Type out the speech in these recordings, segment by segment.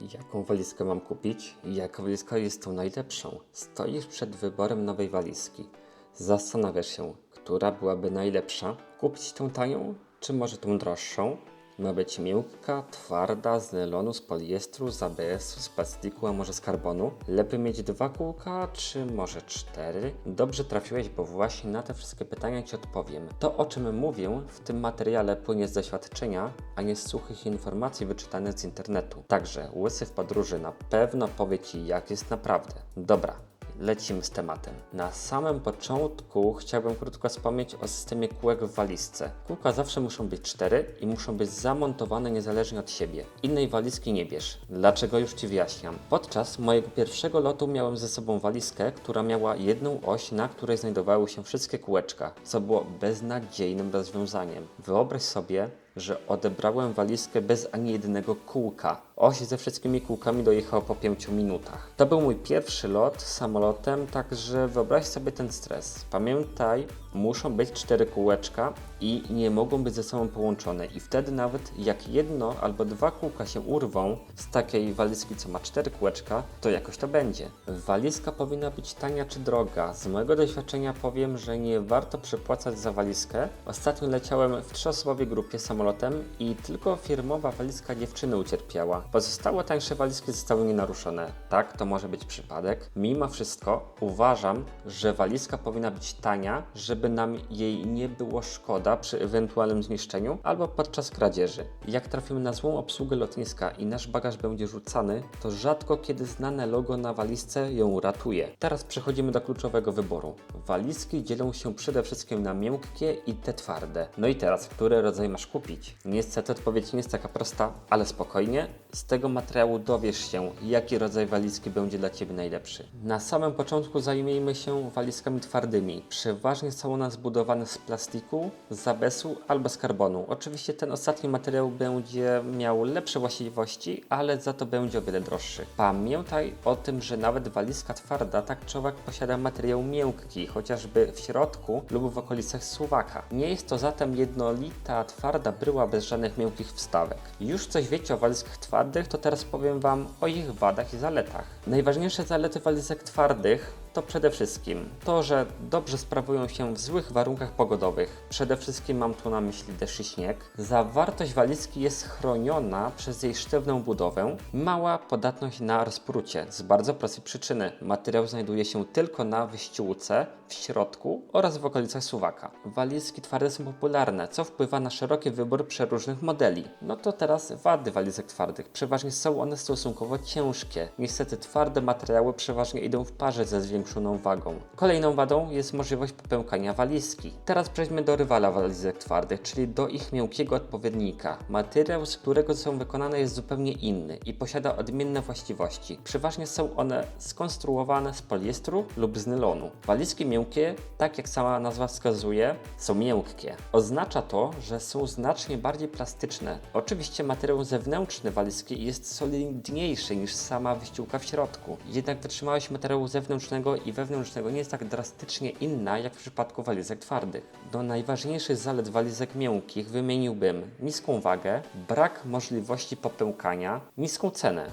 Jaką walizkę mam kupić? Jaka walizka jest tą najlepszą? Stoisz przed wyborem nowej walizki. Zastanawiasz się, która byłaby najlepsza? Kupić tą tanią, czy może tą droższą? Ma być miękka, twarda, z nylonu, z poliestru, z ABS-u, z plastiku, a może z karbonu? Lepiej mieć dwa kółka, czy może cztery? Dobrze trafiłeś, bo właśnie na te wszystkie pytania Ci odpowiem. To, o czym mówię w tym materiale płynie z doświadczenia, a nie z suchych informacji wyczytanych z internetu. Także Łysy w podróży na pewno powie Ci, jak jest naprawdę. Dobra, lecimy z tematem. Na samym początku chciałbym krótko wspomnieć o systemie kółek w walizce. Kółka zawsze muszą być cztery i muszą być zamontowane niezależnie od siebie. Innej walizki nie bierz. Dlaczego już Ci wyjaśniam. Podczas mojego pierwszego lotu miałem ze sobą walizkę, która miała jedną oś, na której znajdowały się wszystkie kółeczka, co było beznadziejnym rozwiązaniem. Wyobraź sobie, że odebrałem walizkę bez ani jednego kółka. Oś ze wszystkimi kółkami dojechał po 5 minutach. To był mój pierwszy lot samolotem, także wyobraź sobie ten stres. Pamiętaj, muszą być cztery kółeczka i nie mogą być ze sobą połączone. I wtedy nawet jak jedno albo dwa kółka się urwą z takiej walizki, co ma cztery kółeczka, to jakoś to będzie. Walizka powinna być tania czy droga. Z mojego doświadczenia powiem, że nie warto przepłacać za walizkę. Ostatnio leciałem w trzyosobowej grupie samolotem i tylko firmowa walizka dziewczyny ucierpiała. Pozostałe tańsze walizki zostały nienaruszone. Tak, to może być przypadek. Mimo wszystko uważam, że walizka powinna być tania, żeby nam jej nie było szkoda przy ewentualnym zniszczeniu albo podczas kradzieży. Jak trafimy na złą obsługę lotniska i nasz bagaż będzie rzucany, to rzadko kiedy znane logo na walizce ją ratuje. Teraz przechodzimy do kluczowego wyboru. Walizki dzielą się przede wszystkim na miękkie i te twarde. No i teraz, który rodzaj masz kupić? Niestety odpowiedź nie jest taka prosta, ale spokojnie. Z tego materiału dowiesz się, jaki rodzaj walizki będzie dla Ciebie najlepszy. Na samym początku zajmijmy się walizkami twardymi. Przeważnie są one zbudowane z plastiku, z abesu albo z karbonu. Oczywiście ten ostatni materiał będzie miał lepsze właściwości, ale za to będzie o wiele droższy. Pamiętaj o tym, że nawet walizka twarda tak czy owak posiada materiał miękki, chociażby w środku lub w okolicach suwaka. Nie jest to zatem jednolita, twarda bryła bez żadnych miękkich wstawek. Już coś wiecie o walizkach twardych, to teraz powiem Wam o ich wadach i zaletach. Najważniejsze zalety walizek twardych to przede wszystkim to, że dobrze sprawują się w złych warunkach pogodowych. Przede wszystkim mam tu na myśli deszcz i śnieg. Zawartość walizki jest chroniona przez jej sztywną budowę. Mała podatność na rozprucie z bardzo prostej przyczyny. Materiał znajduje się tylko na wyściółce, w środku oraz w okolicach suwaka. Walizki twarde są popularne, co wpływa na szeroki wybór przeróżnych modeli. No to teraz wady walizek twardych. Przeważnie są one stosunkowo ciężkie. Niestety twarde materiały przeważnie idą w parze ze zwiększoną wagą. Kolejną wadą jest możliwość popękania walizki. Teraz przejdźmy do rywala walizek twardych, czyli do ich miękkiego odpowiednika. Materiał, z którego są wykonane jest zupełnie inny i posiada odmienne właściwości. Przeważnie są one skonstruowane z poliestru lub z nylonu. Walizki miękkie, tak jak sama nazwa wskazuje, są miękkie. Oznacza to, że są znacznie bardziej plastyczne. Oczywiście materiał zewnętrzny walizki jest solidniejszy niż sama wyściółka w środku. Jednak wytrzymałość materiału zewnętrznego i wewnętrznego nie jest tak drastycznie inna jak w przypadku walizek twardych. Do najważniejszych zalet walizek miękkich wymieniłbym niską wagę, brak możliwości popękania, niską cenę.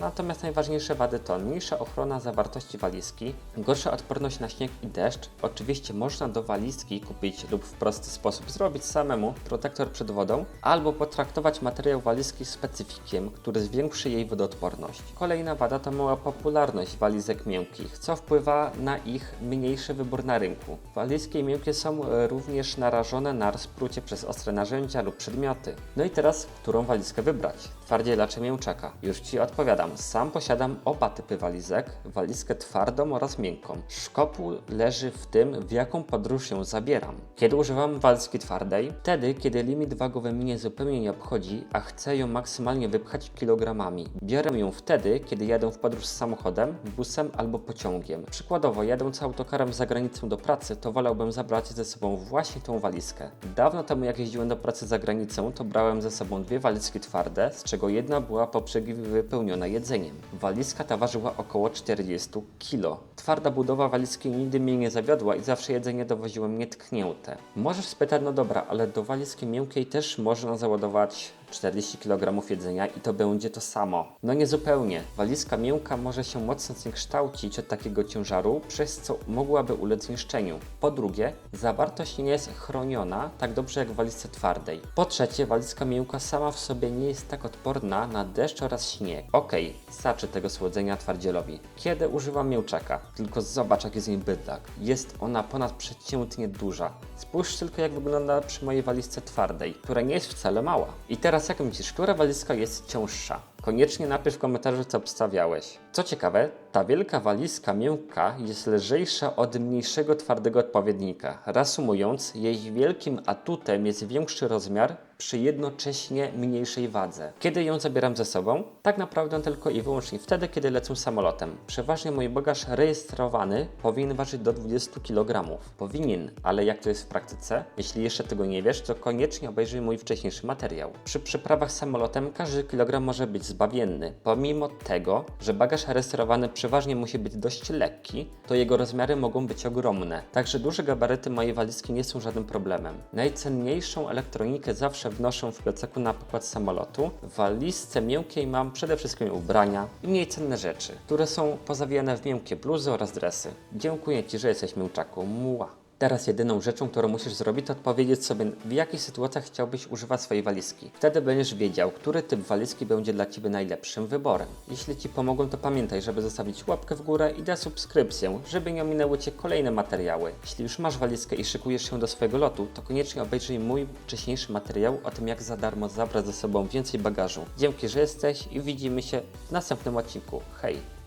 Natomiast najważniejsze wady to mniejsza ochrona zawartości walizki, gorsza odporność na śnieg i deszcz. Oczywiście można do walizki kupić lub w prosty sposób zrobić samemu protektor przed wodą, albo potraktować materiał walizki specyfikiem, który zwiększy jej wodoodporność. Kolejna wada to mała popularność walizek miękkich, co wpływa na ich mniejszy wybór na rynku. Walizki miękkie są e, również narażone na rozprucie przez ostre narzędzia lub przedmioty. No i teraz, którą walizkę wybrać? Twardziela czy mięczaka? Już Ci odpowiadam. Sam posiadam oba typy walizek, walizkę twardą oraz miękką. Szkopuł leży w tym, w jaką podróż się zabieram. Kiedy używam walizki twardej? Wtedy, kiedy limit wagowy mnie zupełnie nie obchodzi, a chcę ją maksymalnie wypchać kilogramami. Biorę ją wtedy, kiedy jadę w podróż z samochodem, busem albo pociągiem. Przykładowo, jadąc autokarem za granicę do pracy, to wolałbym zabrać ze sobą właśnie tą walizkę. Dawno temu, jak jeździłem do pracy za granicą, to brałem ze sobą dwie walizki twarde, z czego jedna była poprzednio wypełniona jedzeniem. Walizka ta ważyła około 40 kg. Twarda budowa walizki nigdy mnie nie zawiodła i zawsze jedzenie dowoziłem nietknięte. Możesz spytać, no dobra, ale do walizki miękkiej też można załadować 40 kg jedzenia i to będzie to samo. No nie zupełnie. Walizka miękka może się mocno zniekształcić od takiego ciężaru, przez co mogłaby ulec zniszczeniu. Po drugie, zawartość nie jest chroniona tak dobrze jak w walizce twardej. Po trzecie, walizka miękka sama w sobie nie jest tak odporna na deszcz oraz śnieg. Okej, starczy tego słodzenia twardzielowi. Kiedy używam mięczaka? Tylko zobacz jaki jest jej bydlak. Jest ona ponadprzeciętnie duża. Spójrz tylko jak wygląda przy mojej walizce twardej, która nie jest wcale mała. I teraz jak myślisz, która walizka jest cięższa? Koniecznie napisz w komentarzu, co obstawiałeś. Co ciekawe, ta wielka walizka miękka jest lżejsza od mniejszego twardego odpowiednika. Reasumując, jej wielkim atutem jest większy rozmiar przy jednocześnie mniejszej wadze. Kiedy ją zabieram ze sobą? Tak naprawdę tylko i wyłącznie wtedy, kiedy lecę samolotem. Przeważnie mój bagaż rejestrowany powinien ważyć do 20 kg. Powinien, ale jak to jest w praktyce? Jeśli jeszcze tego nie wiesz, to koniecznie obejrzyj mój wcześniejszy materiał. Przy przeprawach samolotem każdy kilogram może być zbawienny. Pomimo tego, że bagaż rejestrowany przeważnie musi być dość lekki, to jego rozmiary mogą być ogromne. Także duże gabaryty mojej walizki nie są żadnym problemem. Najcenniejszą elektronikę zawsze wnoszę w plecaku na pokład samolotu. W walizce miękkiej mam przede wszystkim ubrania i mniej cenne rzeczy, które są pozawijane w miękkie bluzy oraz dresy. Dziękuję Ci, że jesteś mięczaku. Muła. Teraz jedyną rzeczą, którą musisz zrobić, to odpowiedzieć sobie, w jakich sytuacjach chciałbyś używać swojej walizki. Wtedy będziesz wiedział, który typ walizki będzie dla Ciebie najlepszym wyborem. Jeśli Ci pomogą, to pamiętaj, żeby zostawić łapkę w górę i dać subskrypcję, żeby nie ominęły Cię kolejne materiały. Jeśli już masz walizkę i szykujesz się do swojego lotu, to koniecznie obejrzyj mój wcześniejszy materiał o tym, jak za darmo zabrać ze sobą więcej bagażu. Dzięki, że jesteś i widzimy się w następnym odcinku. Hej!